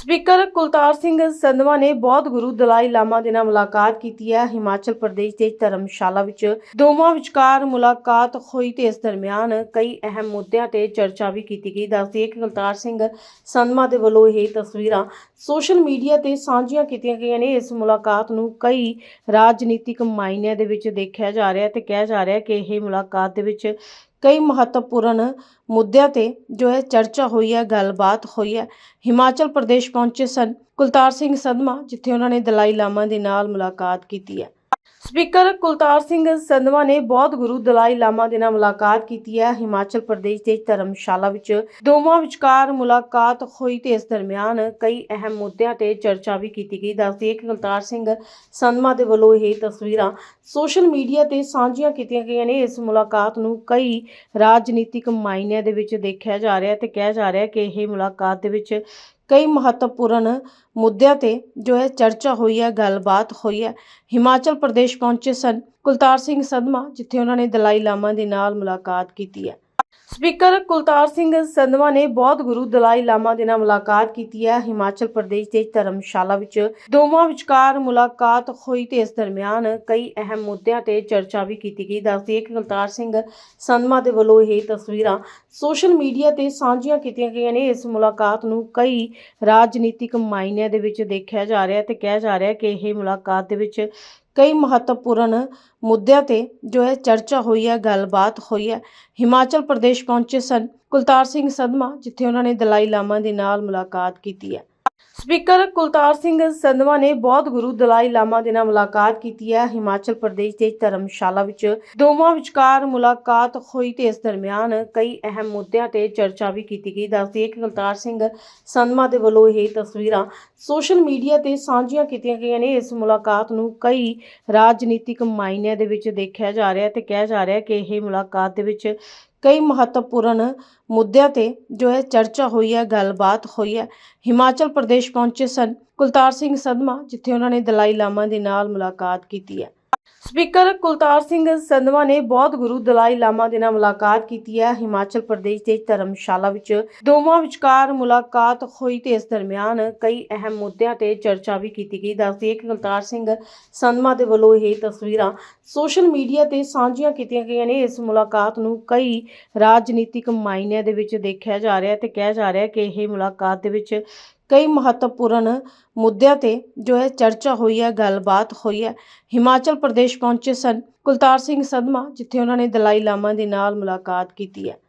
Speaker Kultar Singh Sandhwan ਨੇ ਬੌਧ ਗੁਰੂ ਦਲਾਈ ਲਾਮਾ ਦੇ ਨਾਲ ਮੁਲਾਕਾਤ ਕੀਤੀ ਹੈ। ਹਿਮਾਚਲ ਪ੍ਰਦੇਸ਼ ਦੇ ਧਰਮਸ਼ਾਲਾ ਵਿੱਚ ਦੋਵਾਂ ਵਿਚਕਾਰ ਮੁਲਾਕਾਤ ਹੋਈ ਤੇ ਇਸ ਦਰਮਿਆਨ ਕਈ ਅਹਿਮ ਮੁੱਦਿਆਂ ਤੇ ਚਰਚਾ ਵੀ ਕੀਤੀ ਗਈ। ਦੱਸਦੀ ਹੈ ਕਿ ਕੁਲਤਾਰ ਸਿੰਘ ਸੰਧਵਾ ਦੇ ਵੱਲੋਂ ਇਹ ਤਸਵੀਰਾਂ ਸੋਸ਼ਲ ਮੀਡੀਆ ਤੇ ਸਾਂਝੀਆਂ ਕੀਤੀਆਂ ਗਈਆਂ ਨੇ। ਇਸ ਮੁਲਾਕਾਤ ਨੂੰ ਕਈ ਰਾਜਨੀਤਿਕ ਮਾਇਨਿਆਂ ਦੇ ਵਿੱਚ ਦੇਖਿਆ ਜਾ ਰਿਹਾ ਹੈ ਤੇ ਕਿਹਾ ਜਾ ਰਿਹਾ ਕਿ ਇਹ ਮੁਲਾਕਾਤ ਦੇ ਵਿੱਚ ਕਈ ਮਹੱਤਵਪੂਰਨ ਮੁੱਦਿਆਂ ਤੇ ਜੋ ਹੈ ਚਰਚਾ ਹੋਈ ਹੈ, ਗੱਲਬਾਤ ਹੋਈ ਹੈ। ਹਿਮਾਚਲ ਪ੍ਰਦੇਸ਼ ਪਹੁੰਚੇ ਸਨ ਕੁਲਤਾਰ ਸਿੰਘ ਸੰਧਮਾ, ਜਿੱਥੇ ਉਹਨਾਂ ਨੇ ਦਲਾਈ ਲਾਮਾ ਦੇ ਨਾਲ ਮੁਲਾਕਾਤ ਕੀਤੀ ਹੈ। ਸਪੀਕਰ ਕੁਲਤਾਰ ਸਿੰਘ ਸੰਧਵਾ ਨੇ ਬੌਧ ਗੁਰੂ ਦਲਾਈ ਲਾਮਾ ਦੇ ਨਾਲ ਮੁਲਾਕਾਤ ਕੀਤੀ ਹੈ। ਹਿਮਾਚਲ ਪ੍ਰਦੇਸ਼ ਦੇ ਧਰਮਸ਼ਾਲਾ ਵਿੱਚ ਦੋਵਾਂ ਵਿਚਕਾਰ ਮੁਲਾਕਾਤ ਹੋਈ ਤੇ ਇਸ ਦਰਮਿਆਨ ਕਈ ਅਹਿਮ ਮੁੱਦਿਆਂ ਤੇ ਚਰਚਾ ਵੀ ਕੀਤੀ ਗਈ। ਦੱਸਦੀ ਹੈ ਕਿ ਕੁਲਤਾਰ ਸਿੰਘ ਸੰਧਮਾ ਦੇ ਵੱਲੋਂ ਇਹ ਤਸਵੀਰਾਂ ਸੋਸ਼ਲ ਮੀਡੀਆ ਤੇ ਸਾਂਝੀਆਂ ਕੀਤੀਆਂ ਗਈਆਂ ਨੇ। ਇਸ ਮੁਲਾਕਾਤ ਨੂੰ ਕਈ ਰਾਜਨੀਤਿਕ ਮਾਇਨਿਆਂ ਦੇ ਵਿੱਚ ਦੇਖਿਆ ਜਾ ਰਿਹਾ ਹੈ ਤੇ ਕਿਹਾ ਜਾ ਰਿਹਾ ਕਿ ਇਹ ਮੁਲਾਕਾਤ ਦੇ ਵਿੱਚ ਕਈ ਮਹੱਤਵਪੂਰਨ ਮੁੱਦਿਆਂ ਤੇ ਜੋ ਹੈ ਚਰਚਾ ਹੋਈ ਹੈ, ਗੱਲਬਾਤ ਹੋਈ ਹੈ। ਹਿਮਾਚਲ ਪ੍ਰਦੇਸ਼ ਪਹੁੰਚੇ ਸਨ। ਕੁਲਤਾਰ ਸਿੰਘ ਸੰਧਮਾ ਜਿੱਥੇ ਉਹਨਾਂ ਨੇ ਦਲਾਈ ਲਾਮਾ ਦੇ ਨਾਲ ਮੁਲਾਕਾਤ ਕੀਤੀ ਹੈ। ਸਪੀਕਰ ਕੁਲਤਾਰ ਸਿੰਘ ਸੰਧਵਾ ਨੇ ਬੌਧ ਗੁਰੂ ਦਲਾਈ ਲਾਮਾ ਦੇ ਨਾਲ ਮੁਲਾਕਾਤ ਕੀਤੀ ਹੈ। ਹਿਮਾਚਲ ਪ੍ਰਦੇਸ਼ ਦੇ ਧਰਮਸ਼ਾਲਾ ਵਿੱਚ ਦੋਵਾਂ ਵਿਚਕਾਰ ਮੁਲਾਕਾਤ ਹੋਈ ਤੇ ਇਸ ਦਰਮਿਆਨ ਕਈ ਅਹਿਮ ਮੁੱਦਿਆਂ ਤੇ ਚਰਚਾ ਵੀ ਕੀਤੀ ਗਈ। ਦੱਸਦੀ ਕਿ ਕੁਲਤਾਰ ਸਿੰਘ ਸੰਧਵਾ ਦੇ ਵੱਲੋਂ ਇਹ ਤਸਵੀਰਾਂ ਸੋਸ਼ਲ ਮੀਡੀਆ ਤੇ ਸਾਂਝੀਆਂ ਕੀਤੀਆਂ ਗਈਆਂ ਨੇ। ਇਸ ਮੁਲਾਕਾਤ ਨੂੰ ਕਈ ਰਾਜਨੀਤਿਕ ਮਾਇਨਿਆਂ ਦੇ ਵਿੱਚ ਦੇਖਿਆ ਜਾ ਰਿਹਾ ਤੇ ਕਿਹਾ ਜਾ ਰਿਹਾ ਕਿ ਇਹ ਮੁਲਾਕਾਤ ਦੇ ਵਿੱਚ ਕਈ ਮਹੱਤਵਪੂਰਨ ਮੁੱਦਿਆਂ ਤੇ ਜੋ ਹੈ ਚਰਚਾ ਹੋਈ ਹੈ, ਗੱਲਬਾਤ ਹੋਈ ਹੈ। ਹਿਮਾਚਲ ਪ੍ਰਦੇਸ਼ ਪਹੁੰਚੇ ਸਨ ਕੁਲਤਾਰ ਸਿੰਘ ਸੰਧਮਾ ਜਿੱਥੇ ਉਹਨਾਂ ਨੇ ਦਲਾਈ ਲਾਮਾ ਦੇ ਨਾਲ ਮੁਲਾਕਾਤ ਕੀਤੀ ਹੈ। ਸਪੀਕਰ ਕੁਲਤਾਰ ਸਿੰਘ ਸੰਧਵਾ ਨੇ ਬਹੁਤ ਗੁਰੂ ਦਲਾਈ ਲਾਮਾ ਦੇ ਨਾਲ ਮੁਲਾਕਾਤ ਕੀਤੀ ਹੈ। ਹਿਮਾਚਲ ਪ੍ਰਦੇਸ਼ ਦੇ ਧਰਮਸ਼ਾਲਾ ਵਿੱਚ ਦੋਵਾਂ ਵਿਚਕਾਰ ਮੁਲਾਕਾਤ ਹੋਈ ਤੇ ਇਸ ਦਰਮਿਆਨ ਕਈ ਅਹਿਮ ਮੁੱਦਿਆਂ ਤੇ ਚਰਚਾ ਵੀ ਕੀਤੀ ਗਈ। ਦੱਸਦੀ ਹੈ ਕਿ ਕੁਲਤਾਰ ਸਿੰਘ ਸੰਧਵਾ ਦੇ ਵੱਲੋਂ ਇਹ ਤਸਵੀਰਾਂ ਸੋਸ਼ਲ ਮੀਡੀਆ ਤੇ ਸਾਂਝੀਆਂ ਕੀਤੀਆਂ ਗਈਆਂ ਨੇ। ਇਸ ਮੁਲਾਕਾਤ ਨੂੰ ਕਈ ਰਾਜਨੀਤਿਕ ਮਾਇਨਿਆਂ ਦੇ ਵਿੱਚ ਦੇਖਿਆ ਜਾ ਰਿਹਾ ਤੇ ਕਿਹਾ ਜਾ ਰਿਹਾ ਕਿ ਇਹ ਮੁਲਾਕਾਤ ਦੇ ਵਿੱਚ ਕਈ ਮਹੱਤਵਪੂਰਨ ਮੁੱਦਿਆਂ ਤੇ ਜੋ ਹੈ ਚਰਚਾ ਹੋਈ ਹੈ, ਗੱਲਬਾਤ ਹੋਈ ਹੈ। ਹਿਮਾਚਲ ਪ੍ਰਦੇਸ਼ ਪਹੁੰਚੇ ਸਨ ਕੁਲਤਾਰ ਸਿੰਘ ਸੰਧਮਾ, ਜਿੱਥੇ ਉਹਨਾਂ ਨੇ ਦਲਾਈ ਲਾਮਾ ਦੇ ਨਾਲ ਮੁਲਾਕਾਤ ਕੀਤੀ ਹੈ। ਸਪੀਕਰ ਕੁਲਤਾਰ ਸਿੰਘ ਸੰਧਵਾ ਨੇ ਬਹੁਤ ਗੁਰੂ ਦਲਾਈ ਲਾਮਾ ਦੇ ਨਾਲ ਮੁਲਾਕਾਤ ਕੀਤੀ ਹੈ। ਹਿਮਾਚਲ ਪ੍ਰਦੇਸ਼ ਦੇ ਧਰਮਸ਼ਾਲਾ ਵਿੱਚ ਦੋਵਾਂ ਵਿਚਕਾਰ ਮੁਲਾਕਾਤ ਹੋਈ ਤੇ ਇਸ ਦਰਮਿਆਨ ਕਈ ਅਹਿਮ ਮੁੱਦਿਆਂ ਤੇ ਚਰਚਾ ਵੀ ਕੀਤੀ ਗਈ। ਦੱਸਦੀ ਹੈ ਕਿ ਕੁਲਤਾਰ ਸਿੰਘ ਸੰਧਮਾ ਦੇ ਵੱਲੋਂ ਇਹ ਤਸਵੀਰਾਂ ਸੋਸ਼ਲ ਮੀਡੀਆ ਤੇ ਸਾਂਝੀਆਂ ਕੀਤੀਆਂ ਗਈਆਂ ਨੇ। ਇਸ ਮੁਲਾਕਾਤ ਨੂੰ ਕਈ ਰਾਜਨੀਤਿਕ ਮਾਇਨਿਆਂ ਦੇ ਵਿੱਚ ਦੇਖਿਆ ਜਾ ਰਿਹਾ ਹੈ ਤੇ ਕਿਹਾ ਜਾ ਰਿਹਾ ਹੈ ਕਿ ਇਹ ਮੁਲਾਕਾਤ ਦੇ ਵਿੱਚ ਕਈ ਮਹੱਤਵਪੂਰਨ ਮੁੱਦਿਆਂ ਤੇ ਜੋ ਹੈ ਚਰਚਾ ਹੋਈ ਹੈ, ਗੱਲਬਾਤ ਹੋਈ ਹੈ। ਹਿਮਾਚਲ ਪ੍ਰਦੇਸ਼ ਪਹੁੰਚੇ ਸਨ ਕੁਲਤਾਰ ਸਿੰਘ ਸੰਧਮਾ ਜਿੱਥੇ ਉਹਨਾਂ ਨੇ ਦਲਾਈ ਲਾਮਾ ਦੇ ਨਾਲ ਮੁਲਾਕਾਤ ਕੀਤੀ ਹੈ।